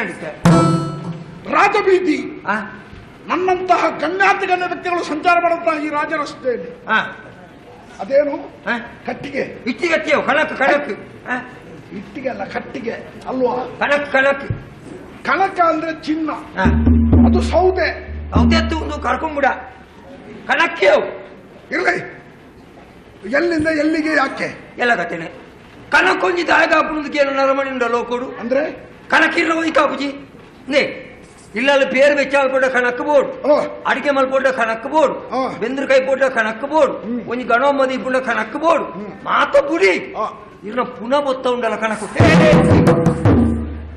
ನಡೀತೆ ರಾಜಬೀದಿ ನನ್ನಂತಹ ಗಣ್ಯಾತಿ ಗಣ್ಯ ವ್ಯಕ್ತಿಗಳು ಸಂಚಾರ ಮಾಡುತ್ತಾ ಈ ರಾಜರಸ್ತೆಯಲ್ಲಿ. ಅದೇನು? ಕಟ್ಟಿಗೆ. ಇಟ್ಟಿಗೆ ಕಳಕ್ ಕಳಕ್. ಇಟ್ಟಿಗೆ ಅಲ್ಲ ಕಟ್ಟಿಗೆ. ಅಲ್ವಾ? ಕಳಕ್ ಕಳಕ್. ಕಳಕ ಅಂದ್ರೆ ಚಿನ್ನ. ಅದು ಸೌದೆ. ಸೌದೆ ಒಂದು ಕರ್ಕೊಂಬಿಡ. ಕಣಕ್ಕೆವು ಇರ್ಲಿ. ಎಲ್ಲಿಂದ ಎಲ್ಲಿಗೆ ಯಾಕೆ? ಎಲ್ಲ ಕತ್ತೇನೆ ಕಣಕ್ಕೊಂಜಿ ದಾಯಗಾಪುನದು ಕೇಳು ನರಮಣಿ ಉಂಡಲ್ಲೋ ಕೊಡು ಅಂದ್ರೆ? ಕಣಕ್ಕಿರ್ಲ ಹೋಯ್ ಕಾಪುಜಿ ನೇ పేరు ಆ. ಬೆಂದ್ರಕಾಯಿ ಪೋಡ ಕಣಕ್ ಬೋಡು ಒಂಜಿ ಗಣೋ ಮದಿ ಪುಂಡ ಕಣಕ್ ಬೋಡು ಮಾತ ಬುಡಿ ಆ, ಇರ್ನ ಪುನಃ ಬೊತ್ತ ಉಂಡಲ್ಲ ಕಣಕ್ಕು.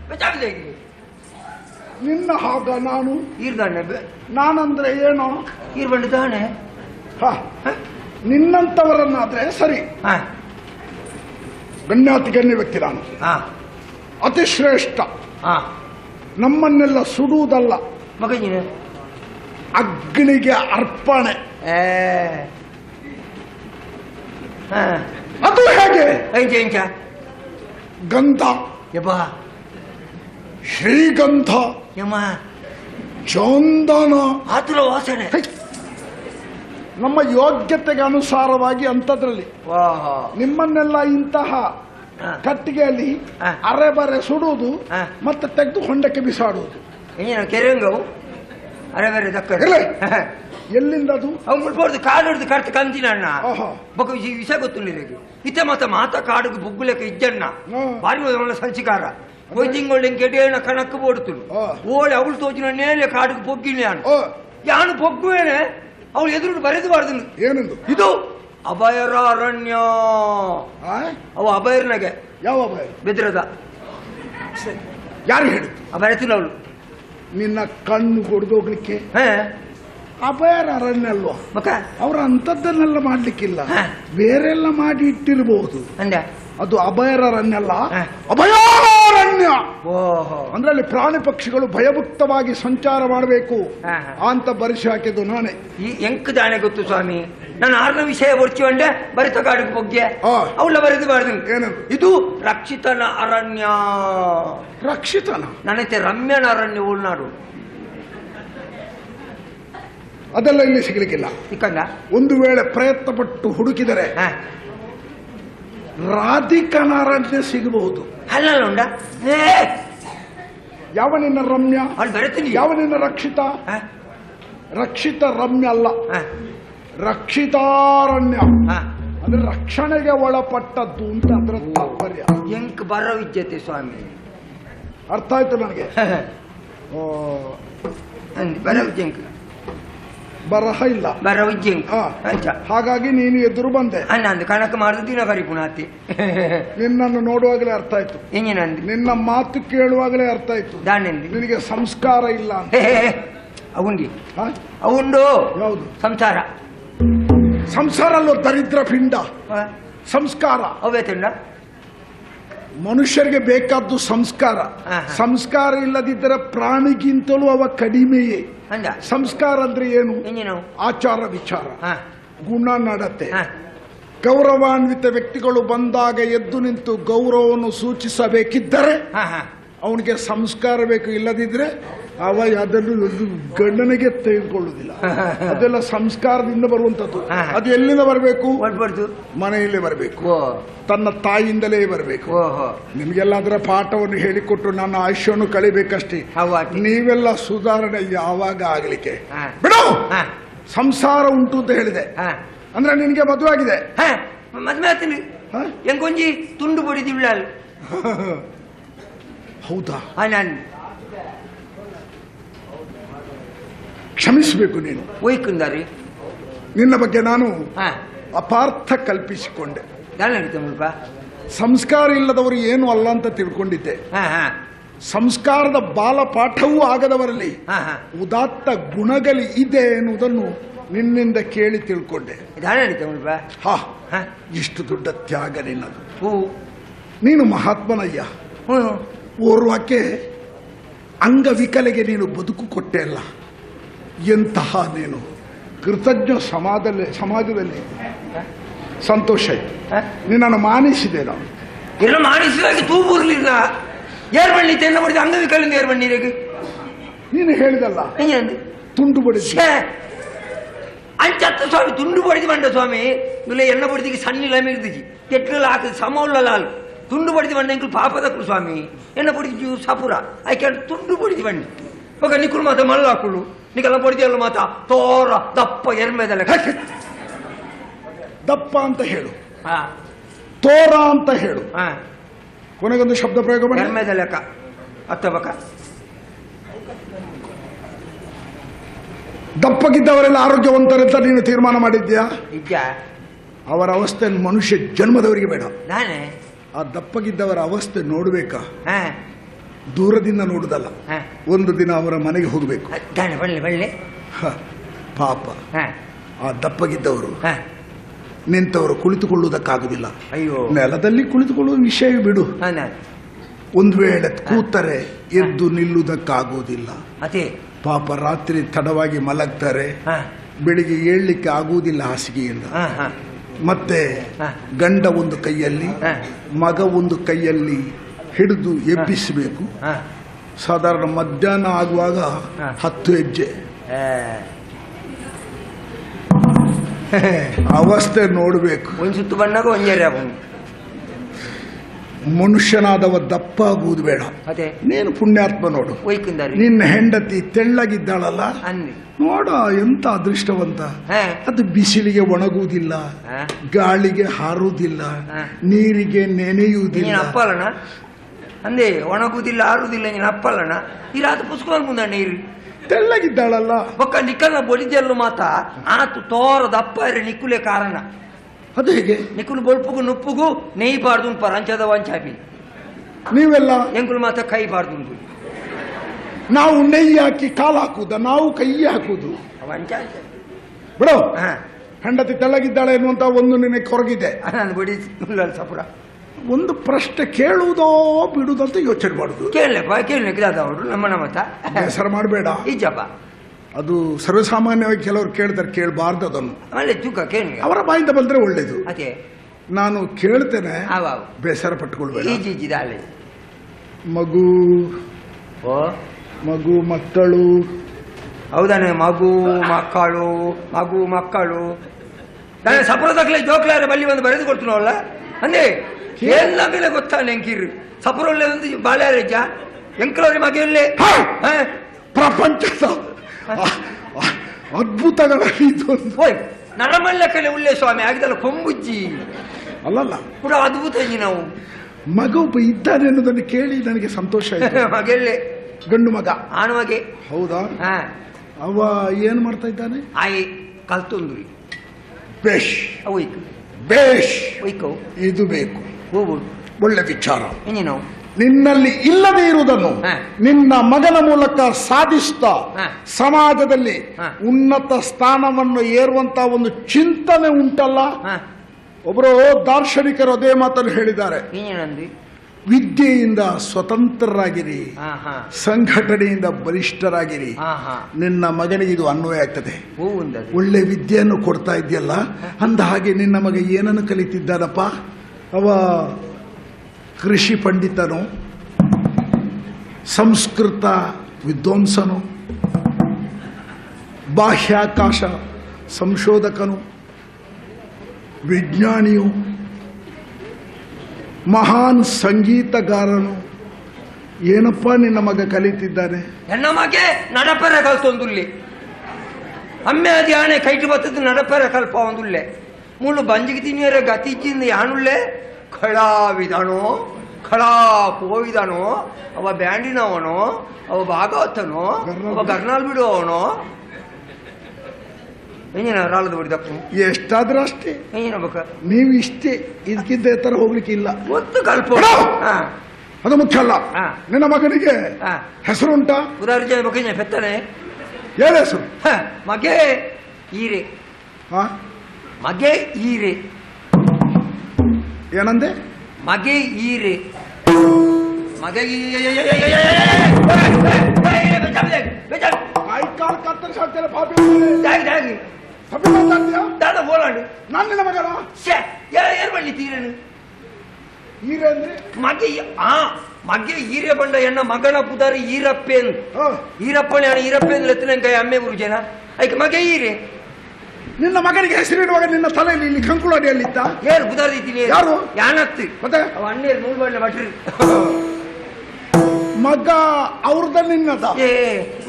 ಬೆಚ್ಚಾವಿಲ್ಲ ಈಗ ನಿನ್ನ ಹಾಗ ನಾನು. ಇರ್ದಾಣೆ ನಾನಂದ್ರೆ ಏನೋ? ಈರ್ ಬಂಡ ದಾಣೆ ನಿನ್ನಂತವರನ್ನಾದ್ರೆ ಸರಿ. ಹಾ. ಗಣ್ಯಾತಿ ಗಣ್ಯ ವ್ಯಕ್ತಿ ನಾನು. ಹಾ. ಅತಿ ಶ್ರೇಷ್ಠ ನಮ್ಮನ್ನೆಲ್ಲ ಸುಡುವುದಲ್ಲ. ಅಗ್ನಿಗೆ ಅರ್ಪಣೆ. ಅದು ಹೇಗೆ? ಗಂಧ. ಶ್ರೀಗಂಧ. ಚಂದನ. ಆತುರ ವಾಸನೆ. ನಮ್ಮ ಯೋಗ್ಯತೆಗೆ ಅನುಸಾರವಾಗಿ ಅಂಥದ್ರಲ್ಲಿ. ವಾಹ ನಿಮ್ಮನ್ನೆಲ್ಲ ಇಂತಹ. ಕಟ್ಟಿಗೆಯಲ್ಲಿ. ಅರೆ ಬರೆ ಸುಡುವುದು. ಮತ್ತೆ ತೆಗೆದು ಹೊಂಡಕ್ಕೆ ಬಿಸಾಡುವುದು. ಏನ ಕೆರೆಂಗವು ಅರೆ ಬೇರೆ. ಎಲ್ಲಿಂದ ಅದು? ಅವು ಮುಳ್ಪೋಡ್ದು ಕಾಡು ಹಿಡ್ದು ಕರ್ತ ಕಂತಿನ ಅಣ್ಣ. ಬೊಕ ಈ ವಿಷಯ ಗೊತ್ತು ನಿನಗೆ. ಇತ್ತ ಮತ್ತ ಮಾತ ಕಾಡುಗೆ ಬುಗ್ಗುಲೆಕ ಇಜ್ಜಣ್ಣ. ಬಾರಿ ಒಳ್ಳೆ ಸಂಚಿಕಾರ. ಒಯ್ದಿಂಗೊಳ್ಳೆ ಕೆಡಿಯಣ್ಣ ಕಣಕ್ಕೆ ಬೋಡ್ತು ಓಳೆ ಅವಳು ತೋಚಿನ ನೇಲೆ ಕಾಡುಗೆ ಬೊಗ್ಗಿಲ್ಲ ಅಣ್ಣ ಯಾನು ಬೊಗ್ಗುವೇನೆ? ಅವಳು ಎದುರು ಬರೆದು ಏನೆಂದು? ಇದು ಅಭಯರ ಅರಣ್ಯ ಆ? ಅವು ಅಭಯರ್ನಾಗೆ ಯಾವ ಅಭಯ? ಬಿದ್ರದ. ಯಾರು ಹೇಳಿದ್ರು ಅಭಯತಿನ ಅವಳು. ನಿನ್ನ ಕಣ್ಣು ಕೊಡ್ದೋಗ್ಲಿಕ್ಕೆ ಅಭಯರ ಅರಣ್ಯ ಅಲ್ವಾ? ಮತ್ತೆ ಅವ್ರ ಅಂಥದ್ದನ್ನೆಲ್ಲ ಮಾಡ್ಲಿಕ್ಕಿಲ್ಲ. ಬೇರೆಲ್ಲ ಮಾಡಿ ಇಟ್ಟಿರಬಹುದು ಅಂದ್ಯ ಅದು ಅಭಯರ ಅರಣ್ಯ ಅಲ್ಲ. ಅಭಯಾರಣ್ಯ! ಓಹೋ. ಅಂದ್ರೆ ಅಲ್ಲಿ ಪ್ರಾಣಿ ಪಕ್ಷಿಗಳು ಭಯಮುಕ್ತವಾಗಿ ಸಂಚಾರ ಮಾಡಬೇಕು. ಅಂತ ಬರಿಸಿ ಹಾಕಿದ್ದು ನಾನೇ. ಈ ಎಂಕ್ ದಾಣೆ ಗೊತ್ತು ಸ್ವಾಮಿ. ನಾನು ಆರ್ನ ವಿಷಯ ಹೊರ್ಚಿಕೊಂಡೆ ಬರಿತ ಕಾಡಿಗೆ ಬಗ್ಗೆ. ಅವಳ ಬರೆದು ಬಾರ್ದು ಇದು ರಕ್ಷಿತನ ಅರಣ್ಯ. ರಕ್ಷಿತನ? ನನತೆ ರಮ್ಯನ ಅರಣ್ಯ ಉಳ್ನಾಡು. ಅದೆಲ್ಲ ಇಲ್ಲಿ ಸಿಗ್ಲಿಕ್ಕಿಲ್ಲ. ಇಕ್ಕಂಗ ಒಂದು ವೇಳೆ ಪ್ರಯತ್ನ ಪಟ್ಟು ಹುಡುಕಿದರೆ ರಾಧಿಕನ ಅರಣ್ಯ ಸಿಗಬಹುದು. ಅಲ್ಲ ಉಂಡ? ಯಾವ ನಿನ್ನ ರಮ್ಯ? ಯಾವ ನಿನ್ನ ರಕ್ಷಿತ? ರಕ್ಷಿತ ರಮ್ಯ ಅಲ್ಲ. ರಕ್ಷಿತಾರಣ್ಯ. ಅಂದ್ರೆ ರಕ್ಷಣೆಗೆ ಒಳಪಟ್ಟದ್ದು ಅಂತ ಅದರ ತಾತ್ಪರ್ಯ. ಎಂಕ್ ಬರ ವಿದ್ಯತೆ ಸ್ವಾಮಿ. ಅರ್ಥ ಆಯ್ತು ನನಗೆ? ಓ, ಅಂದ್ ಬರ ವಿದ್ಯಂಕ್ ಬರಹ ಇಲ್ಲ. ಬರ ವಿದ್ಯಂಕ್ ಆ. ಅಂಚ. ಹಾಗಾಗಿ ನೀನು ಎದುರು ಬಂದೆ. ಅಣ್ಣ ಅಂದ್ ಕಣಕ್ ಮಾಡಿದ ದಿನ ಬರಿ ಪುಣಾತಿ ನಿನ್ನನ್ನು ನೋಡುವಾಗಲೇ ಅರ್ಥ ಆಯ್ತು. ಎಂಜಿನಂದ್ ನಿನ್ನ ಮಾತು ಕೇಳುವಾಗಲೇ ಅರ್ಥ ಆಯ್ತು. ದಾಣೆಂದು ನಿನಗೆ ಸಂಸ್ಕಾರ ಇಲ್ಲ. ಅವುಂಡಿ? ಅವುಂಡು ಹೌದು ಸಂಸಾರ. ಸಂಸಾರ ಅಲ್ಲೋ ದರಿದ್ರ ಪಿಂಡ. ಸಂಸ್ಕಾರ. ಅವೇ ತಿಂಡ ಮನುಷ್ಯರಿಗೆ ಬೇಕಾದ್ದು ಸಂಸ್ಕಾರ. ಸಂಸ್ಕಾರ ಇಲ್ಲದಿದ್ದರೆ ಪ್ರಾಣಿಗಿಂತಲೂ ಅವ ಕಡಿಮೆಯೇ. ಸಂಸ್ಕಾರ ಅಂದ್ರೆ ಏನು? ಆಚಾರ ವಿಚಾರ. ಗುಣ ನಡತೆ. ಗೌರವಾನ್ವಿತ ವ್ಯಕ್ತಿಗಳು ಬಂದಾಗ ಎದ್ದು ನಿಂತು ಗೌರವವನ್ನು ಸೂಚಿಸಬೇಕಿದ್ದರೆ ಅವನಿಗೆ ಸಂಸ್ಕಾರ ಬೇಕು. ಇಲ್ಲದಿದ್ರೆ ಅವ ಅದನ್ನು ಒಂದು ಗಂಡನಿಗೆ ತೆಗೆದುಕೊಳ್ಳುವುದಿಲ್ಲ. ಅದೆಲ್ಲ ಸಂಸ್ಕಾರದಿಂದ ಬರುವಂತದ್ದು ಅದು ಎಲ್ಲಿಂದ ಬರಬೇಕು? ಮನೆಯಲ್ಲೇ ಬರಬೇಕು. ತನ್ನ ತಾಯಿಯಿಂದಲೇ ಬರಬೇಕು. ನಿಮ್ಗೆಲ್ಲ ಅದರ ಪಾಠವನ್ನು ಹೇಳಿಕೊಟ್ಟು ನನ್ನ ಆಯುಷ್ಯವನ್ನು ಕಳಿಬೇಕಷ್ಟೇ. ನೀವೆಲ್ಲ ಸುಧಾರಣೆ ಯಾವಾಗ ಆಗ್ಲಿಕ್ಕೆ? ಬಿಡು! ಸಂಸಾರ ಉಂಟು ಅಂತ ಹೇಳಿದೆ. ಅಂದ್ರೆ ನಿನಗೆ ಮದುವೆ ಆಗಿದೆ. ಮದುವೆ ಆಗ್ತೀನಿ. ಹೆಂಗೊಂಜಿ ತುಂಡು ಬಡಿದಿಲ್ಲ ಹೌದಾ? ನಾನು ಕ್ಷಮಿಸಬೇಕು ನೀನು. ಒಯ್ಕುಂದಾರಿ ನಿನ್ನ ಬಗ್ಗೆ ನಾನು ಹಾ. ಅಪಾರ್ಥ ಕಲ್ಪಿಸಿಕೊಂಡೆ. ನಾನು ನಡೀತೆ ಮುಲ್ಪ? ಸಂಸ್ಕಾರ ಇಲ್ಲದವರು ಏನು ಅಲ್ಲ ಅಂತ ತಿಳ್ಕೊಂಡಿದ್ದೆ. ಹಾ ಹಾ. ಸಂಸ್ಕಾರದ ಬಾಲಪಾಠವೂ ಆಗದವರಲ್ಲಿ ಹಾ ಹಾ. ಉದಾತ್ತ ಗುಣಗಲಿ ಇದೆ ಎನ್ನುವುದನ್ನು ನಿನ್ನಿಂದ ಕೇಳಿ ತಿಳ್ಕೊಂಡೆ. ನಾನು ನಡೀತೆ ಮುಲ್ಪ? ಹಾ ಹಾ. ಇಷ್ಟು ದೊಡ್ಡ ತ್ಯಾಗ ನಿನ್ನದು. ಹೂ. ನೀನು ಮಹಾತ್ಮನಯ್ಯ. ಹ್ಞೂ ಓರ್ವಕ್ಕೆ ಅಂಗವಿಕಲೆಗೆ ನೀನು ಬದುಕು ಕೊಟ್ಟೆ ಅಲ್ಲ. ಎಂತಹ ನೀನು ಕೃತಜ್ಞ ಸಮಾಜದಲ್ಲಿ ಸಮಾಜದಲ್ಲಿ ಸಂತೋಷ ಆಯ್ತು. ನಿನ್ನನ್ನು ಮಾನಿಸಿದೆ ನಾನು. ಎಲ್ಲ ಇರ್ಲಿಲ್ಲ ಏರ್ ಬಣ್ಣಿ ತೆನ್ನ ಪಡಿದ ಅಂಗವಿಕಲಿಂದ ಏರ್ ಬಣ್ಣಿ ನೀನು ಹೇಳಿದಲ್ಲ ಹೆಂಗೆ ತುಂಡು ಬಡಿಸಿ ಅಂಚತ್ತ ಸ್ವಾಮಿ ತುಂಡು ಬಡಿದು ಬಂಡ ಸ್ವಾಮಿ ಇಲ್ಲ ಎಣ್ಣ ಸಣ್ಣ ಇಲ್ಲ ಮಿರ್ದಿಜಿ ಕೆಟ್ಟಲು ಹಾಕಿದ ಸಮೌಲ್ಲ ಲಾಲ್. ತುಂಡು ಬಡಿದು ಬಂಡ ಪಾಪದ ಪಾಪದಕ್ಕಳು ಸ್ವಾಮಿ. ಎಣ್ಣ ಬಡಿದು ಸಪುರ. ಆಯ್ಕೆ ತುಂಡು ಬಡಿದು ಬಂಡಿ ಮಗ ಮಾತ್ರ ಮಲ್ಲು ಮಲ್ಲ ಹಾಕುಳು ಬಡಿದೆಯಲ್ಲ ಮಾತ ತೋರ ದಪ್ಪ ಎರ್ಮೆದಲ್ಲ ದಪ್ಪ ಅಂತ ಹೇಳು. ತೋರ ಅಂತ ಹೇಳು. ಹಾ. ಕೊನೆಗೊಂದು ಶಬ್ದ ಪ್ರಯೋಗ ಮಾಡಿ. ಎರ್ಮೆದ ಲೆಕ್ಕ ಹತ್ತಬೇಕ ದಪ್ಪಗಿದ್ದವರೆಲ್ಲ ಆರೋಗ್ಯವಂತರಂತ ನೀನು ತೀರ್ಮಾನ ಮಾಡಿದ್ಯಾ ಇದ್ಯಾ? ಅವರ ಅವಸ್ಥೆ ಮನುಷ್ಯ ಜನ್ಮದವರಿಗೆ ಬೇಡ. ನಾನೇ? ಆ ದಪ್ಪಗಿದ್ದವರ ಅವಸ್ಥೆ ನೋಡ್ಬೇಕಾ? ಹಾ. ದೂರದಿಂದ ನೋಡುದಲ್ಲ. ಒಂದು ದಿನ ಅವರ ಮನೆಗೆ ಹೋಗಬೇಕು. ಪಾಪ. ಆ ದಪ್ಪಗಿದ್ದವರು ನಿಂತವರು ಕುಳಿತುಕೊಳ್ಳುವುದಕ್ಕಾಗುದಿಲ್ಲ. ಅಯ್ಯೋ. ನೆಲದಲ್ಲಿ ಕುಳಿತುಕೊಳ್ಳುವ ವಿಷಯ ಬಿಡು. ಒಂದು ವೇಳೆ ಕೂತರೆ ಎದ್ದು ನಿಲ್ಲುವುದಕ್ಕಾಗುವುದಿಲ್ಲ. ಅದೇ. ಪಾಪ ರಾತ್ರಿ ತಡವಾಗಿ ಮಲಗ್ತಾರೆ. ಬೆಳಿಗ್ಗೆ ಏಳಲಿಕ್ಕೆ ಆಗುವುದಿಲ್ಲ ಹಾಸಿಗೆಯಿಂದ. ಮತ್ತೆ ಗಂಡ ಒಂದು ಕೈಯಲ್ಲಿ ಮಗ ಒಂದು ಕೈಯಲ್ಲಿ ಹಿಡಿದು ಎಬ್ಬಿಸಬೇಕು. ಸಾಧಾರಣ ಮಧ್ಯಾಹ್ನ ಆಗುವಾಗ. ಹತ್ತು ಹೆಜ್ಜೆ. ಅವಸ್ಥೆ ನೋಡಬೇಕು. ಒಂದು ಸುತ್ತು ಬಣ್ಣಗ ಒಂಜೇರಿ ಮನುಷ್ಯನಾದವ ದಪ್ಪ ಆಗುವುದು ಬೇಡ. ನೀನು ಪುಣ್ಯಾತ್ಮ ನೋಡು. ನಿನ್ನ ಹೆಂಡತಿ ತೆಳ್ಳಗಿದ್ದಾಳಲ್ಲ? ನೋಡ ಎಂತ ಅದೃಷ್ಟವಂತ. ಅದು ಬಿಸಿಲಿಗೆ ಒಣಗುವುದಿಲ್ಲ ಗಾಳಿಗೆ ಹಾರುವುದಿಲ್ಲ ನೀರಿಗೆ ನೆನೆಯುವುದಿಲ್ಲ. ಅಂದೆ ಒಣಗುದಿಲ್ಲ ಆರುದಿಲ್ಲ ನೀನು ಅಪ್ಪಲ್ಲಣ್ಣ. ಈ ರಾತ್ರಿ ಪುಸ್ಕೊಂಡು ಮುಂದ ನೀರು ತೆಳ್ಳಗಿದ್ದಾಳಲ್ಲ? ಬೊಕ್ಕ ನಿಕ್ಕಲ್ನ ಬೊಡಿದೆಲ್ಲು ಮಾತ ಆತು ತೋರದ ಅಪ್ಪ ಇರ ನಿಕ್ಕುಲೆ ಕಾರಣ. ಅದು ಹೇಗೆ? ನಿಕ್ಕುಲು ಬೊಲ್ಪುಗು ನುಪ್ಪುಗು ನೇಯ್ಬಾರ್ದು ಪರಂಚದ ವಂಚಾಪಿ. ನೀವೆಲ್ಲ? ಎಂಕುಲು ಮಾತ ಕೈಬಾರ್ದು ನಾವು ನೆಯ್ಯಿ ಹಾಕಿ ಕಾಲು ಹಾಕುದ ನಾವು ಕೈ ಹಾಕುದು. ವಂಚಾಚ ಬಿಡು. ಹಾ. ಹೆಂಡತಿ ತೆಳ್ಳಗಿದ್ದಾಳೆ ಎನ್ನುವಂತ ಒಂದು ನಿನಗೆ ಕೊರಗಿದೆ. ನಾನು ಬಡಿ ಉಳ್ಳಲ್ ಸಪುರ. ಒಂದು ಪ್ರಶ್ನೆ ಕೇಳುವುದೋ ಬಿಡುವುದಂತ ಯೋಚನೆ ಮಾಡುದು. ಕೇಳಪ್ಪ ಕೇಳಲಿಕ್ಕೆ ಅವರು ನಮ್ಮ ನಮ್ಮತ್ತ ಬೇಸರ ಮಾಡಬೇಡ. ಈಜಪ್ಪ ಅದು ಸರ್ವಸಾಮಾನ್ಯವಾಗಿ ಕೆಲವರು ಕೇಳ್ತಾರೆ ಕೇಳಬಾರ್ದು ಅದನ್ನು. ತೂಕ ಕೇಳಿ. ಅವರ ಬಾಯಿಂದ ಬಂದ್ರೆ ಒಳ್ಳೇದು. ಅದೇ ನಾನು ಕೇಳ್ತೇನೆ ಬೇಸರ ಇಜಿದಾಳೆ ಮಗು ಮಗು ಮಕ್ಕಳು. ಹೌದಾನೆ ಮಗು ಮಕ್ಕಳು ಮಗು ಮಕ್ಕಳು. ನಾನು ಸಪುರದಾಗಲೇ ಜೋಕ್ಲಾರ ಬಲ್ಲಿ ಬಂದು ಬರೆದು ಕೊಡ್ತೀನವಲ್ಲ ಅಂದೆ. ಎಲ್ಲ ಮೇಲೆ ಗೊತ್ತಾ ನೆಂಕಿರು ಸಪುರಲ್ಲೇ ಒಂದು ಬಾಳ್ಯಾರಜ್ಜ ಎಂಕಲವ್ರಿ ಮಗೆಯಲ್ಲೇ ಪ್ರಪಂಚದ ಅ- ಅ- ಅದ್ಭುತಗಳಲ್ಲಿ ಇದೊಂದು ಓಯ್ ನರಮಲ್ಲ ಕಲೆ ಉಳ್ಳೆ ಸ್ವಾಮಿ ಆಗಿದಲ್ಲ ಕೊಂಬುಜ್ಜಿ. ಅಲ್ಲಲ್ಲ. ಕೂಡ ಅದ್ಭುತ ಇಜ್ಜಿ ನಾವು. ಮಗ ಒಬ್ಬ ಇದ್ದಾನೆ ಅನ್ನೋದನ್ನು ಕೇಳಿ ನನಗೆ ಸಂತೋಷ ಆಯ್ತು. ಗಂಡು ಮಗ. ಆಣುವಾಗೆ ಹೌದಾ? ಹಾ. ಅವ ಏನು ಮಾಡ್ತಾ ಇದ್ದಾನೆ? ಆಯ್ ಕಲ್ತೊಂದು ಬೇಷ್. ಅವು ಬೇಷ್. ಇದು ಬೇಕು. ಒಳ್ಳೆ ವಿಚಾರ. ನಿನ್ನಲ್ಲಿ ಇಲ್ಲದೆ ಇರುವುದನ್ನು ನಿನ್ನ ಮಗನ ಮೂಲಕ ಸಾಧಿಸ್ತಾ ಸಮಾಜದಲ್ಲಿ ಉನ್ನತ ಸ್ಥಾನವನ್ನು ಏರುವಂತ ಒಂದು ಚಿಂತನೆ ಉಂಟಲ್ಲ? ಒಬ್ಬರು ದಾರ್ಶನಿಕರು ಅದೇ ಮಾತನ್ನು ಹೇಳಿದ್ದಾರೆ. ವಿದ್ಯೆಯಿಂದ ಸ್ವತಂತ್ರರಾಗಿರಿ. ಸಂಘಟನೆಯಿಂದ ಬಲಿಷ್ಠರಾಗಿರಿ. ನಿನ್ನ ಮಗನಿಗೆ ಇದು ಅನ್ವಯ ಆಗ್ತದೆ. ಒಳ್ಳೆ ವಿದ್ಯೆಯನ್ನು ಕೊಡ್ತಾ ಇದೆಯಲ್ಲ ಅಂದ ಹಾಗೆ ನಿನ್ನ ಮಗ ಏನನ್ನು ಕಲಿತಿದ್ದಾನಪ್ಪ? ಅವ ಕೃಷಿ ಪಂಡಿತನು, ಸಂಸ್ಕೃತ ವಿದ್ವಾಂಸನು, ಬಾಹ್ಯಾಕಾಶ ಸಂಶೋಧಕನು, ವಿಜ್ಞಾನಿಯು, ಮಹಾನ್ ಸಂಗೀತಗಾರನು. ಏನಪ್ಪ ನಿನ್ನ ಮಗ ಕಲಿತಿದ್ದಾನೆ? ಹೆಣ್ಣ ಮಗೆ, ನಡಪರ ಕಲ್ತೊಂದುಲ್ಲೆ ಅಮ್ಮೆ ಅದೇ ಆನೆ ಕೈಟು ಬತ್ತದ ನಡಪರ ಕಲ್ಪ ಬಂಜಿಗೆ ತಿನ್ನಿಯರ ಗತಿಜ್ಜಿಂದ ಯಾನುಳ್ಳೆ ಖಳಾವಿದನೋ ಖಳಾ ಪೋವಿದನೋ ಅವ ಬ್ಯಾಂಡಿನವನೋ ಅವ ಭಾಗವತನೋ ಅವ ಗರ್ನಾಲ್. ಬಿಡುವವನೋ. ಎಂಜಿನ ರಾಳದ ಬಿಡಿದಪ್ಪು ಎಷ್ಟಾದ್ರೂ ಅಷ್ಟೇ. ಎಂಜಿನ ಬಕ ನೀವು ಇಷ್ಟೇ ಇದಕ್ಕಿಂತ ಎತ್ತರ ಹೋಗ್ಲಿಕ್ಕೆ ಇಲ್ಲ. ಒತ್ತು ಕಲ್ಪ. ಅದು ಮುಖ್ಯ ಅಲ್ಲ. ನಿನ್ನ ಮಗನಿಗೆ ಹೆಸರುಂಟಾ ಉದಾಹರಣೆ ಬಗ್ಗೆ ಪೆತ್ತನೆ. ಏನ ಹೆಸರು? ಮಗೆ ಈರೆ ಹಾ ಮಗೆ ಈರೆ ಏನಂದೆ ಮಗೆ ಈರೆ ಮಗೆ ಕೈ ಕಾಲು ಕತ್ತರಿಸಿ ಹಾಕ್ತೇನೆ ಪಾಪಿ ತಪ್ಪಿ ಮಾತಾಡ್ತೀಯ ದಾದ ಬೋಲಾಂಡು ನಾನು ನಿನ್ನ ಮಗನ ಏರ್ ಬಳ್ಳಿ ತೀರನು ಹೀರೆ ಅಂದ್ರೆ ಮಗೆ ಈ- ಆ ಮಗೆ ಈರೆ ಬಂಡ ಎಣ್ಣ ಮಗನ ಪುದಾರಿ ಈರಪ್ಪೇನ್ ಆ, ಈರಪ್ಪಣೆ ಅಣ್ಣ ಈರಪ್ಪೇನ್ ಲೆತ್ತನ ಕೈ ಅಮ್ಮೆ ಗುರುಜನ ಐಕೆ ಮಗೆ ಈರೆ ನಿನ್ನ ಮಗನಿಗೆ ಹೆಸರಿಡುವಾಗ ನಿನ್ನ ತಲೆಯಲ್ಲಿ ಇಲ್ಲಿ ಕಂಕುಳಡಿಯಲ್ಲಿದ್ದ ಅಲ್ಲಿ ಬುದಾರಿ ಇದ್ದೀನಿ ಯಾರು? ಯಾನತ್ತಿ. ಮತ್ತೆ? ಅಣ್ಣೇರು ನೂರು ಬಣ್ಣ ಭಟ್ರು. ಮಗ ಅವ್ರದ ನಿನ್ನದ? ಏ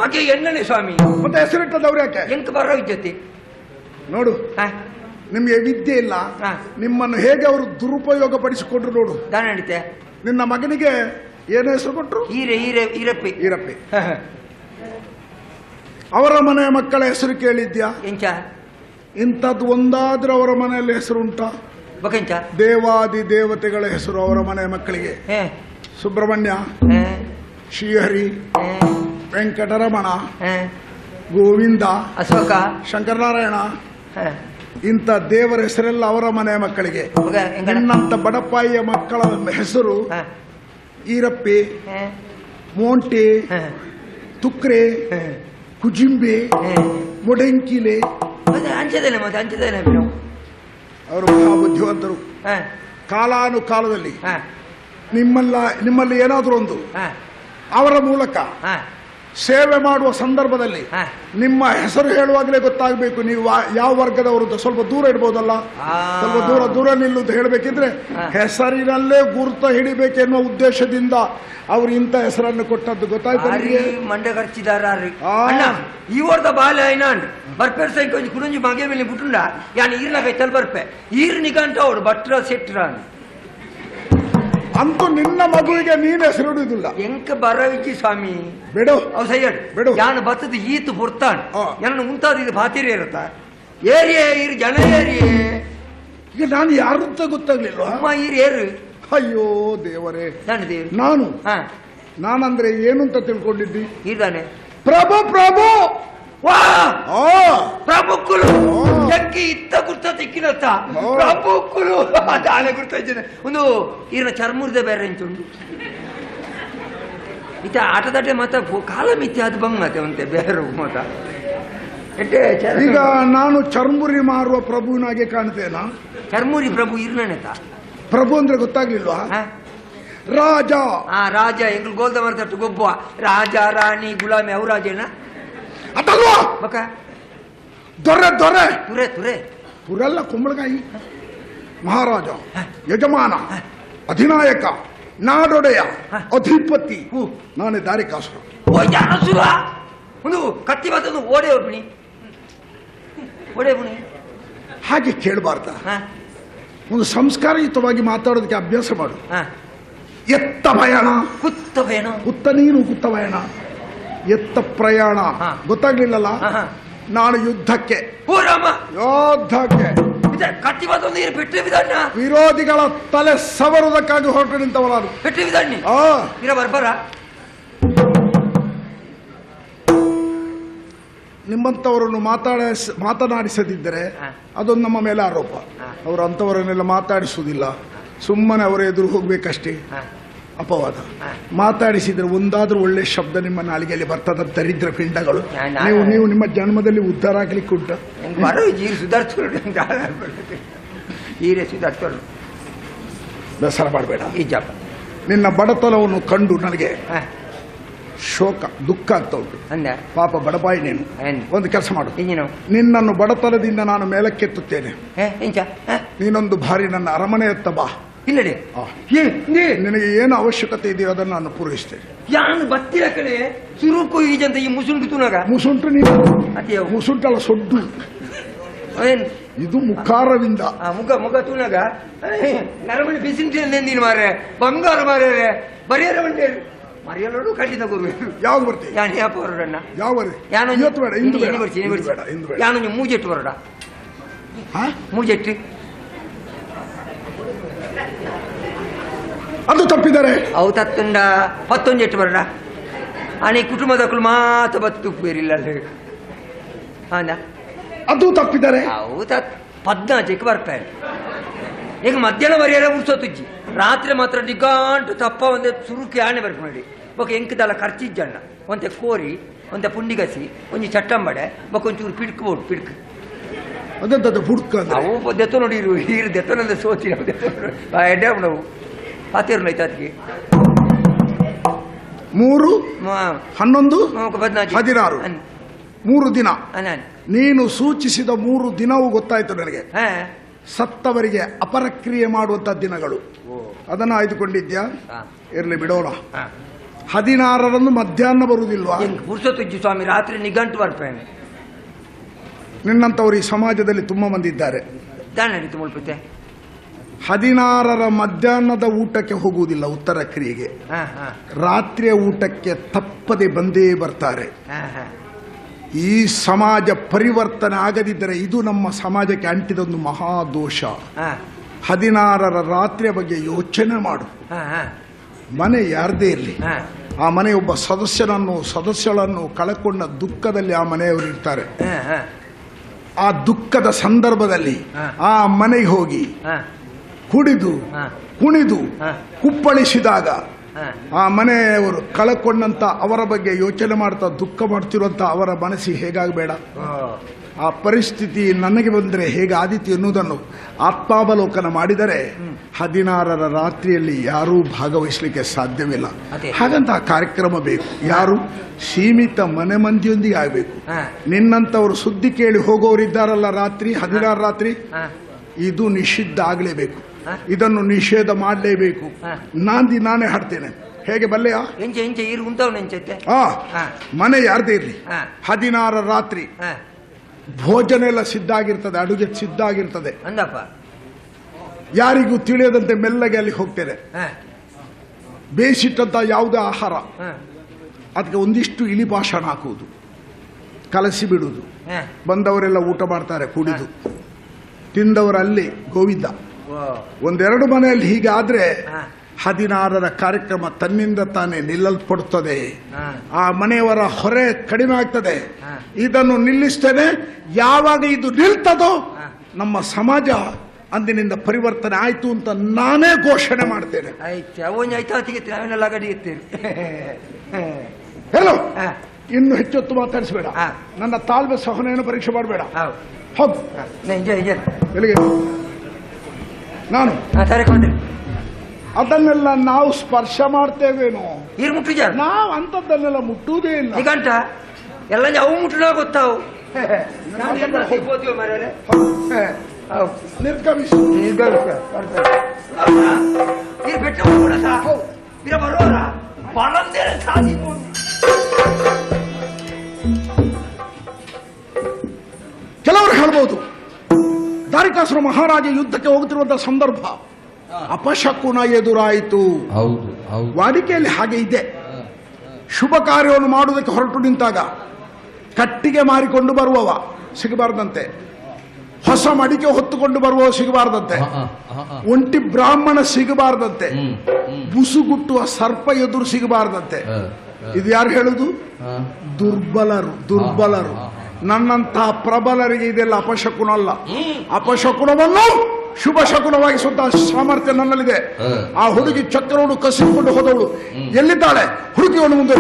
ಮಗೆ ಎಣ್ಣನೆ ಸ್ವಾಮಿ. ಮತ್ತೆ ಹೆಸರಿಟ್ಟದವ್ರು ಯಾಕೆ? ಎಂತ ಬರೋ ಜೊತೆ ನೋಡು ನಿಮ್ಗೆ ವಿದ್ಯೆ ಇಲ್ಲ. ನಿಮ್ಮನ್ನು ಹೇಗೆ ಅವರು ದುರುಪಯೋಗ ಪಡಿಸಿಕೊಂಡ್ರು ನೋಡು. ದಾನ ನಡೀತೆ. ನಿನ್ನ ಮಗನಿಗೆ ಏನು ಹೆಸರು ಕೊಟ್ಟರು ಹೀರೆ ಹೀರೆ ಹೀರಪ್ಪಿ. ಈರಪ್ಪಿ ಅವರ ಮನೆಯ ಮಕ್ಕಳ ಹೆಸರು ಕೇಳಿದ್ಯಾ? ಎಂಚ? ಇಂಥದ್ದು ಒಂದಾದ್ರೂ ಅವರ ಮನೆಯಲ್ಲಿ ಹೆಸರು ಉಂಟಾ? ಬಕಂಚ? ದೇವಾದಿ ದೇವತೆಗಳ ಹೆಸರು ಅವರ ಮನೆಯ ಮಕ್ಕಳಿಗೆ. ಹೇ. ಸುಬ್ರಹ್ಮಣ್ಯ ಹೇ. ಶ್ರೀಹರಿ ಹೇ. ವೆಂಕಟರಮಣ ಹೇ. ಗೋವಿಂದ ಅಶೋಕ. ಶಂಕರನಾರಾಯಣ. ಹೇ. ಇಂಥ ದೇವರ ಹೆಸರೆಲ್ಲ ಅವರ ಮನೆಯ ಮಕ್ಕಳಿಗೆ. ಮಗ ನಿನ್ನಂತ ಬಡಪಾಯಿಯ ಮಕ್ಕಳ ಹೆಸರು ಹಾ. ಈರಪ್ಪಿ ಮೋಂಟಿ ಮೋಂಟೆ ಹೇ. ತುಕ್ರೆ ಹೇ. ಕುಜಿಂಬೆ ಹೇ. ಮೊಡೆಂಕಿಲೆ ಮತ್ತೆ ಅಂಚದೇನೆ ಮತ್ತೆ ಅಂಚದೇನೆ ನಾವು ಅವರು ಬುದ್ಧಿವಂತರು ಕಾಲಾನು ಕಾಲಾನುಕಾಲದಲ್ಲಿ ಹಾ. ನಿಮ್ಮಲ್ಲ ನಿಮ್ಮಲ್ಲಿ ಏನಾದರೂ ಒಂದು ಹಾ. ಅವರ ಮೂಲಕ ಹಾ. ಸೇವೆ ಮಾಡುವ ಸಂದರ್ಭದಲ್ಲಿ ನಿಮ್ಮ ಹೆಸರು ಹೇಳುವಾಗಲೇ ಗೊತ್ತಾಗಬೇಕು. ನೀವು ಯಾವ ವರ್ಗದವರು ಸ್ವಲ್ಪ ದೂರ ಇಡ್ಬೋದಲ್ಲ? ಸ್ವಲ್ಪ ದೂರ ದೂರ ನಿಲ್ಲುದು ಹೇಳಬೇಕಿದ್ರೆ ಹೆಸರಿನಲ್ಲೇ ಗುರುತ ಹಿಡಿಬೇಕೆನ್ನುವ ಉದ್ದೇಶದಿಂದ ಅವರು ಇಂಥ ಹೆಸರನ್ನು ಕೊಟ್ಟದ್ದು ಗೊತ್ತಾಯ್ತು ಮಂಡೆ ಖರ್ಚಿದಾರ ಈ ಬಾಲೆ ಐನಾಂಡ್ ಬರ್ಪೇರ್ ಸೈ ಕುಡಂಜಿ ಮಗೆ ಮೇಲೆ ಬಿಟ್ಟುಂಡ ಯಾನ್ ಈರ್ನ ಕೈತಲ್ ಬರ್ಪೆ ಈರ್ ನಿಗಂಟ ಅವ್ರು ಭಟ್ರ ಸೆಟ್ರ ಅಂತೂ ನಿನ್ನ ಮಗುವಿಗೆ ನೀನು ಹೆಸರಿಡುವುದಿಲ್ಲ ಎಂಕ ಬರವಿಜಿ ಸ್ವಾಮಿ? ಬಿಡು. ಅವ್ ಸೈಯಡ್ ಬಿಡು. ಯಾನ್ ಬತ್ತದ ಈತು ಬುರ್ತಾನ್ ಆ. ಯಾನ ಮುಂತಾದ ಇದು ಭಾತಿರಿ ಇರುತ್ತ? ಏರಿಯೇ ಈರ್ ಜನ ಏರಿಯೇ. ಈಗ ನಾನು ಯಾರು ಅಂತ ಗೊತ್ತಾಗ್ಲಿಲ್ವಾ? ಅಮ್ಮ ಈರ್ ಏರು. ಅಯ್ಯೋ ದೇವರೇ. ನಾನು ದೇವ್ರು. ನಾನು? ಹಾ. ನಾನಂದ್ರೆ ಏನು ಅಂತ ತಿಳ್ಕೊಂಡಿದ್ದಿ? ಇದಾನೆ ಪ್ರಭು ಪ್ರಭು! ವಾ ಇತ್ತ ಗುರ್ತ ತಿಕ್ಕಿನತ್ತ ಓ. ಪ್ರಭುಕ್ಕುಲು ಗುರ್ತ ಇದ್ದೇನೆ. ಒಂದು ಇರನ ಚರ್ಮುರ್ದೆ ಬೇರೆ ಎಂಚುಂಡು ಇತ್ತ ಆಟದಾಟೆ ಮತ್ತ ಫು- ಕಾಲ ಮಿತಿ ಅದು ಬಂಗ್ ಮತ್ತೆ ಒಂತೆ ಬೇರೆ ಮತ ಈಗ ನಾನು ಚರ್ಮುರಿ ಮಾರುವ ಪ್ರಭುವಿನಾಗೆ ಕಾಣ್ತೇನಾ? ಚರ್ಮುರಿ ಪ್ರಭು ಇರ್ನನೆತ ಪ್ರಭು ಅಂದ್ರೆ ಗೊತ್ತಾಗ್ಲಿಲ್ವಾ? ರಾಜ. ಆ ರಾಜ ಎಂಗ್ ಗೋಲ್ದ ಮರ್ತಟ್ಟು ಗೊಬ್ಬ ರಾಜ ರಾಣಿ ಗುಲಾಮಿ ಅವು ರಾಜೇನ? ಅದಲ್ವಾ ಬಕ? ದೊರೆ ದೊರೆ. ತುರೆ ತುರೆ. ಪುರೆಲ್ಲ ಕುಂಬಳಕಾಯಿ. ಮಹಾರಾಜ ಯಜಮಾನ ಅಧಿನಾಯಕ ನಾಡೊಡೆಯ ಅಧಿಪತಿ. ನಾನು ಓ ಯಾರಸುರ ಒಂದು ಕತ್ತಿ ಬಂದು ಓಡೆ ಬಿಣಿ ಓಡೆ ಬಿಣಿ ಹಾಗೆ ಕೇಳಬಾರ್ದ. ಒಂದು ಸಂಸ್ಕಾರಯುತವಾಗಿ ಮಾತಾಡೋದಕ್ಕೆ ಅಭ್ಯಾಸ ಮಾಡು. ಎತ್ತ ಎತ್ತ ಕುತ್ತ ಭಯಣ ಕುತ್ತ ನೀನು ಕುತ್ತ ಭಯಣ ಎತ್ತ ಪ್ರಯಾಣ. ಗೊತ್ತಾಗ್ಲಿಲ್ಲಲ್ಲ. ನಾನು ಯುದ್ಧಕ್ಕೆ. ಓ ರಾಮ ಯೋದ್ಧಕ್ಕೆ ಬತ್ತೊಂದು ಇರು ವಿರೋಧಿಗಳ ತಲೆ ಸವರುವುದಕ್ಕಾಗಿ ಹೊರಟು ನಿಂತವ ನಾನು. ಪೆಟ್ಟಿ ವಿಧಾನಿ ಆ. ಇರ ಬರ್ಬರ. ನಿಮ್ಮಂಥವರನ್ನು ಮಾತಾಡ ಮಾತನಾಡಿಸದಿದ್ದರೆ. ಅದೊಂದು ನಮ್ಮ ಮೇಲೆ ಆರೋಪ. ಅವರು ಅಂಥವರನ್ನೆಲ್ಲ ಮಾತಾಡಿಸುವುದಿಲ್ಲ. ಸುಮ್ಮನೆ ಅವರ ಎದುರು ಹೋಗ್ಬೇಕಷ್ಟೇ. ಅಪವಾದ. ಮಾತಾಡಿಸಿದ್ರೆ ಒಂದಾದ್ರೂ ಒಳ್ಳೆ ಶಬ್ದ ನಿಮ್ಮ ನಾಲಿಗೆಯಲ್ಲಿ ಬರ್ತದ ದರಿದ್ರ ಪಿಂಡಗಳು. ನೀವು ನೀವು ನಿಮ್ಮ ಜನ್ಮದಲ್ಲಿ ಉದ್ಧಾರ ಆಗ್ಲಿಕ್ಕೆ ಉಂಟ. ಸುಧಾರಿಸ್ಕೊಂಡು ಬೇಸರ ಮಾಡಬೇಡ. ಈ ಜಪ. ನಿನ್ನ ಬಡತನವನ್ನು ಕಂಡು ನನಗೆ ಶೋಕ ದುಃಖ ಆಗ್ತಾ ಉಂಟು. ಪಾಪ ಬಡಬಾಯಿ ನೀನು. ಒಂದು ಕೆಲಸ ಮಾಡು. ನಿನ್ನನ್ನು ಬಡತನದಿಂದ ನಾನು ಮೇಲಕ್ಕೆತ್ತುತ್ತೇನೆ. ನೀನೊಂದು ಬಾರಿ ನನ್ನ ಅರಮನೆ ಎತ್ತ ಬಾ. ಇಲ್ಲಡೆ. ನಿನಗೆ ಏನು ಅವಶ್ಯಕತೆ ಇದೆಯೋ ಅದನ್ನು ನಾನು ಪೂರೈಸ್ತೇನೆ. ಯಾರು ಬತ್ತಿರ ಕಡೆ ಸುರುಕು ಈಜಂತ ಈ ಮುಸುಂಟು ತುನಗ ಮುಸುಂಟು ನೀನು. ಅದೇ ಮುಸುಂಟಲ್ಲ ಸೊಡ್ಡು. ಏನು? ಇದು ಮುಖಾರವಿಂದ. ಮುಖ ಮುಖ ತುನಗ? ನರಮಣಿ ಬಿಸಿಂಟಿ ನೆಂದಿನ ಮಾರೆ ಬಂಗಾರ ಮಾರೇ ಬರಿಯರ ಬಂಡೆ ಮರೆಯಲ್ಲೂ ಖಂಡಿತ ಗುರು. ಯಾವ ಬರ್ತೀವಿ ಯಾನು ಯಾಪ ಹೊರಡಣ್ಣ? ಯಾವ ಯಾನು ಇವತ್ತು ಬೇಡ ಇಂದು ಬೇಡ ಇಂದು ಬೇಡ ಇಂದು ಬೇಡ. ಮೂಜೆಟ್ಟು ಹೊರಡ? ಮೂಜೆಟ್ಟು? ಅದು ತಪ್ಪಿದ್ದಾರೆ ಅವು ತತ್ತುಂಡ ಪತ್ತೊಂಜೆಟ್ಟು ಬರಡ ಆನೆ ಕುಟುಂಬದಕ್ಕಳು ಮಾತ ಬತ್ತು ಬೇರಿಲ್ಲ ಹೌದ ಅದು ತಪ್ಪಿದ್ದಾರೆ ಅವು ತತ್ ಪದ್ನಾಚಕ್ಕೆ ಬರ್ತಾರೆ ಈಗ ಮಧ್ಯಾಹ್ನ ಬರೆಯಲ್ಲ ಉಡ್ಸೋತುಜ್ಜಿ ರಾತ್ರಿ ಮಾತ್ರ ನಿಗಾಂಟು ತಪ್ಪ ಒಂದು ಸುರುಕಿ ಆಣೆ ಬರ್ಕೊಂಡು. ಬೊಕ ಎಂಕದಲ್ಲ ಖರ್ಚಿಜ್ಜಣ್ಣ. ಒಂತೆ ಕೋರಿ ಒಂತೆ ಪುಂಡಿಗಸಿ ಒಂಜಿ ಚಟ್ಟಂಬಡೆ ಬೊಕ ಒಂಚೂರು ಪಿಡ್ಕ್ ಬೋಡು ಪಿಡ್ಕ್. ಅದಂತದ್ದು ಹುಡ್ಕ ನಾವು ದೆತ್ತ ನೋಡಿ ಇರು ಹೀರು ದೆತ್ತನಂದ ಸೋತಿ ನಾವು ದೆತ್ತ ಎಡ್ಡೆ ನಾವು. ಪಾತಿರ್ಲು ಐತೆ ಅದಕ್ಕೆ. ಮೂರು ಹನ್ನೊಂದು ಹದಿನಾರು. ಮೂರು ದಿನ. ನೀನು ಸೂಚಿಸಿದ ಮೂರು ದಿನವೂ ಗೊತ್ತಾಯ್ತು ನನಗೆ. ಸತ್ತವರಿಗೆ ಅಪರಕ್ರಿಯೆ ಮಾಡುವಂತ ದಿನಗಳು. ಅದನ್ನ ಆಯ್ದುಕೊಂಡಿದ್ಯಾ? ಇರಲಿ ಬಿಡೋಣ. ಹದಿನಾರರಂದು ಮಧ್ಯಾಹ್ನ ಬರುವುದಿಲ್ವಾ? ಸ್ವಾಮಿ ರಾತ್ರಿ ನಿಘಂಟು ಬರ್ಪೇನೆ ನಿನ್ನಂತವರು ಈ ಸಮಾಜದಲ್ಲಿ ತುಂಬಾ ಮಂದಿ ಇದ್ದಾರೆ. ದಾಣಿತು ಮುಳ್ಪುತ್ತೆ ಹದಿನಾರರ ಮಧ್ಯಾಹ್ನದ ಊಟಕ್ಕೆ ಹೋಗುವುದಿಲ್ಲ ಉತ್ತರ ಕ್ರಿಯೆಗೆ. ರಾತ್ರಿಯ ಊಟಕ್ಕೆ ತಪ್ಪದೆ ಬಂದೇ ಬರ್ತಾರೆ. ಈ ಸಮಾಜ ಪರಿವರ್ತನೆ ಆಗದಿದ್ದರೆ ಇದು ನಮ್ಮ ಸಮಾಜಕ್ಕೆ ಅಂಟಿದೊಂದು ಮಹಾದೋಷ ಹಾ. ಹದಿನಾರರ ರಾತ್ರಿಯ ಬಗ್ಗೆ ಯೋಚನೆ ಮಾಡು. ಮನೆ ಯಾರದೇ ಇರಲಿ. ಆ ಮನೆಯೊಬ್ಬ ಸದಸ್ಯನನ್ನು ಸದಸ್ಯಳನ್ನು ಕಳಕೊಂಡ ದುಃಖದಲ್ಲಿ ಆ ಮನೆಯವರು ಇರ್ತಾರೆ. ಆ ದುಃಖದ ಸಂದರ್ಭದಲ್ಲಿ ಆ ಮನೆಗೆ ಹೋಗಿ ಕುಡಿದು ಕುಣಿದು. ಕುಪ್ಪಳಿಸಿದಾಗ ಆ ಮನೆಯವರು ಕಳಕೊಂಡಂತ ಅವರ ಬಗ್ಗೆ ಯೋಚನೆ ಮಾಡ್ತಾ ದುಃಖ ಮಾಡ್ತಿರುವಂತ ಅವರ ಮನಸ್ಸಿಗೆ ಹೇಗಾಗಬೇಡ. ಆ ಪರಿಸ್ಥಿತಿ ನನಗೆ ಬಂದರೆ ಹೇಗಾದೀತು ಎನ್ನುವುದನ್ನು ಆತ್ಮಾವಲೋಕನ ಮಾಡಿದರೆ ಹದಿನಾರರ ರಾತ್ರಿಯಲ್ಲಿ ಯಾರೂ ಭಾಗವಹಿಸಲಿಕ್ಕೆ ಸಾಧ್ಯವಿಲ್ಲ. ಹಾಗಂತ ಆ ಕಾರ್ಯಕ್ರಮ ಬೇಕು. ಯಾರು? ಸೀಮಿತ ಮನೆ ಮಂದಿಯೊಂದಿಗೆ ಆಗಬೇಕು. ನಿನ್ನಂಥವರು ನಿನ್ನಂತವರು ಸುದ್ದಿ ಕೇಳಿ ಹೋಗೋರಿದ್ದಾರಲ್ಲ ರಾತ್ರಿ ಹದಿನಾರು ರಾತ್ರಿ? ಇದು ನಿಷಿದ್ಧ ಆಗಲೇಬೇಕು. ಇದನ್ನು ನಿಷೇಧ ಮಾಡಲೇಬೇಕು. ನಾಂದಿ ನಾನೇ ಹಾಡ್ತೇನೆ. ಹೇಗೆ ಬಲ್ಲೆಯಾ? ಆ. ಮನೆ ಯಾರ್ದೇ ಇರಲಿ. ಹದಿನಾರ ರಾತ್ರಿ. ಭೋಜನ ಎಲ್ಲ ಸಿದ್ಧ ಆಗಿರ್ತದೆ ಅಡುಗೆ ಸಿದ್ಧ ಆಗಿರ್ತದೆ ಅಂದಪ್ಪ. ಯಾರಿಗೂ ತಿಳಿಯದಂತೆ ಮೆಲ್ಲಗೆ ಅಲ್ಲಿ ಹೋಗ್ತೇನೆ. ಬೇಯಿಸಿಟ್ಟಂತ ಯಾವುದೇ ಆಹಾರ ಅದಕ್ಕೆ ಒಂದಿಷ್ಟು ಇಳಿಭಾಷಣ ಹಾಕುವುದು ಕಲಸಿ ಬಿಡುವುದು. ಬಂದವರೆಲ್ಲ ಊಟ ಮಾಡ್ತಾರೆ ಕುಡಿದು ತಿಂದವರಲ್ಲಿ ಗೋವಿಂದ. ಒಂದೆರಡು ಮನೆಯಲ್ಲಿ ಹೀಗಾದ್ರೆ ಹದಿನಾರರ ಕಾರ್ಯಕ್ರಮ ತನ್ನಿಂದ ತಾನೇ ನಿಲ್ಲಲ್ಪಡುತ್ತದೆ. ಆ ಮನೆಯವರ ಹೊರೆ ಕಡಿಮೆ ಆಗ್ತದೆ. ಇದನ್ನು ನಿಲ್ಲಿಸ್ತೇನೆ. ಯಾವಾಗ ಇದು ನಿಲ್ತದೋ ನಮ್ಮ ಸಮಾಜ ಅಂದಿನಿಂದ ಪರಿವರ್ತನೆ ಆಯ್ತು ಅಂತ ನಾನೇ ಘೋಷಣೆ ಮಾಡ್ತೇನೆ. ಹಲೋ ಇನ್ನು ಹೆಚ್ಚೊತ್ತು ಮಾತಾಡಿಸಬೇಡ. ನನ್ನ ತಾಳ್ಮೆ ಸಹನೆಯನ್ನು ಪರೀಕ್ಷೆ ಮಾಡಬೇಡ. ಹೌದು. ನಾನು. ಅದನ್ನೆಲ್ಲ ನಾವು ಸ್ಪರ್ಶ ಮಾಡ್ತೇವೇನೋ? ನಾವು ಅಂಥದ್ದನ್ನೆಲ್ಲ ಮುಟ್ಟುವುದೇ ಇಲ್ಲ. ನಿಗಂಟ ಎಲ್ಲ ಅವು ಮುಟ್ಟಿನ ಗೊತ್ತಾವು. ನಿರ್ಗಮಿಸು. ಈಗ ಇದು ಬಿಟ್ಟು ಹೋಗ್ಬಿಡ ಸಾ. ಇರ ಬರೋರ? ಬಲಂದೇನೆ ಸಾಧಿ ಕೆಲವರು ಹೇಳ್ಬೋದು ದಾರಿಕಾಸುರ ಮಹಾರಾಜ ಯುದ್ಧಕ್ಕೆ ಹೋಗುತ್ತಿರುವಂತಹ ಸಂದರ್ಭ ಅಪಶಕುನ ಎದುರಾಯಿತು. ವಾಡಿಕೆಯಲ್ಲಿ ಹಾಗೆ ಇದೆ. ಶುಭ ಕಾರ್ಯವನ್ನು ಮಾಡುವುದಕ್ಕೆ ಹೊರಟು ನಿಂತಾಗ ಕಟ್ಟಿಗೆ ಮಾರಿಕೊಂಡು ಬರುವವ ಸಿಗಬಾರ್ದಂತೆ. ಹೊಸ ಮಡಿಕೆ ಹೊತ್ತುಕೊಂಡು ಬರುವವ ಸಿಗಬಾರ್ದಂತೆ. ಒಂಟಿ ಬ್ರಾಹ್ಮಣ ಸಿಗಬಾರ್ದಂತೆ. ಬುಸುಗುಟ್ಟುವ ಸರ್ಪ ಎದುರು ಸಿಗಬಾರ್ದಂತೆ. ಇದು ಯಾರು ಹೇಳುದು? ದುರ್ಬಲರು ದುರ್ಬಲರು. ನನ್ನಂತಹ ಪ್ರಬಲರಿಗೆ ಇದೆಲ್ಲ ಅಪಶಕುನ ಅಲ್ಲ ಅಪಶಕುನವನ್ನು ಶುಭ ಶಕುನವಾಗಿಸುವಂತಹ ಸಾಮರ್ಥ್ಯ ನನ್ನಲ್ಲಿದೆ. ಆ ಹುಡುಗಿ ಚಕ್ರವನ್ನು ಕಸಿದುಕೊಂಡು ಹೋದವಳು. ಎಲ್ಲಿದ್ದಾಳೆ? ಹುಡುಗಿಯನ್ನು ಮುಂದೆ